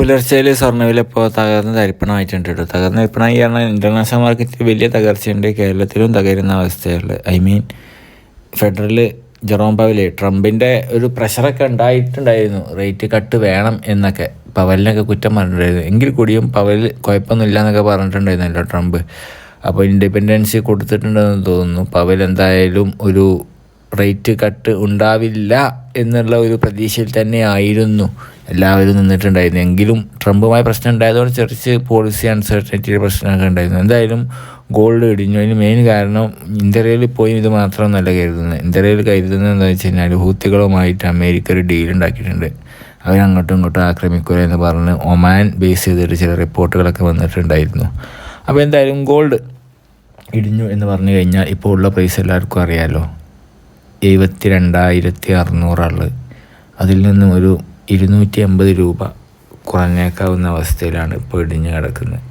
പുലർച്ചയിൽ സ്വർണവില ഇപ്പോൾ തകർന്ന് തരിപ്പണമായിട്ടുണ്ട് കേട്ടോ. തകർന്ന് തരിപ്പണമായി കാരണം ഇന്റർനാഷണൽ മാർക്കറ്റിൽ വലിയ തകർച്ചയുണ്ട്. കേരളത്തിലും തകരുന്ന അവസ്ഥയുള്ളത് I mean Federal Jerome Powell ട്രംപിന്റെ ഒരു പ്രഷറൊക്കെ ഉണ്ടായിട്ടുണ്ടായിരുന്നു. റേറ്റ് കട്ട് വേണം എന്നൊക്കെ. പവലിനൊക്കെ കുറ്റം പറഞ്ഞിട്ടുണ്ടായിരുന്നു. എങ്കിൽ കൂടിയും പവൽ കുഴപ്പമൊന്നുമില്ല എന്നൊക്കെ പറഞ്ഞിട്ടുണ്ടായിരുന്നല്ലോ ട്രംപ്. അപ്പോൾ ഇൻഡിപെൻഡൻസ് കൊടുത്തിട്ടുണ്ടെന്ന് തോന്നുന്നു. പവൽ എന്തായാലും ഒരു റേറ്റ് കട്ട് ഉണ്ടാവില്ല എന്നുള്ള ഒരു പ്രതീക്ഷയിൽ തന്നെ ആയിരുന്നു എല്ലാവരും നിന്നിട്ടുണ്ടായിരുന്നു. എങ്കിലും ട്രംപുമായി പ്രശ്നം ഉണ്ടായതുകൊണ്ട് ചെറിച്ച് പോളിസി അൺസർട്ടനിറ്റിയുടെ പ്രശ്നമൊക്കെ ഉണ്ടായിരുന്നു. എന്തായാലും ഗോൾഡ് ഇടിഞ്ഞു. അതിന് മെയിൻ കാരണം ഇന്ത്യയിൽ പോയി ഇത് മാത്രമൊന്നല്ല കരുതുന്നത്. ഇന്ത്യയിൽ കരുതുന്നത് എന്താണെന്ന് വെച്ച് കഴിഞ്ഞാൽ ഹൂത്തികളുമായിട്ട് അമേരിക്ക ഒരു ഡീൽ ഉണ്ടാക്കിയിട്ടുണ്ട്. അവരങ്ങോട്ടും ഇങ്ങോട്ടും ആക്രമിക്കുക എന്ന് പറഞ്ഞ് ഒമാൻ ബേസ് ചെയ്തിട്ട് ചില റിപ്പോർട്ടുകളൊക്കെ വന്നിട്ടുണ്ടായിരുന്നു. അപ്പോൾ എന്തായാലും ഗോൾഡ് ഇടിഞ്ഞു എന്ന് പറഞ്ഞു കഴിഞ്ഞാൽ ഇപ്പോൾ ഉള്ള പ്രൈസ് എല്ലാവർക്കും അറിയാമല്ലോ എഴുപത്തി രണ്ടായിരത്തി അറുന്നൂറാൾ അതിൽ നിന്നും ഒരു ഇരുന്നൂറ്റി അമ്പത് രൂപ കുറഞ്ഞേക്കാവുന്ന അവസ്ഥയിലാണ് ഇപ്പോൾ ഇടിഞ്ഞു കിടക്കുന്നത്.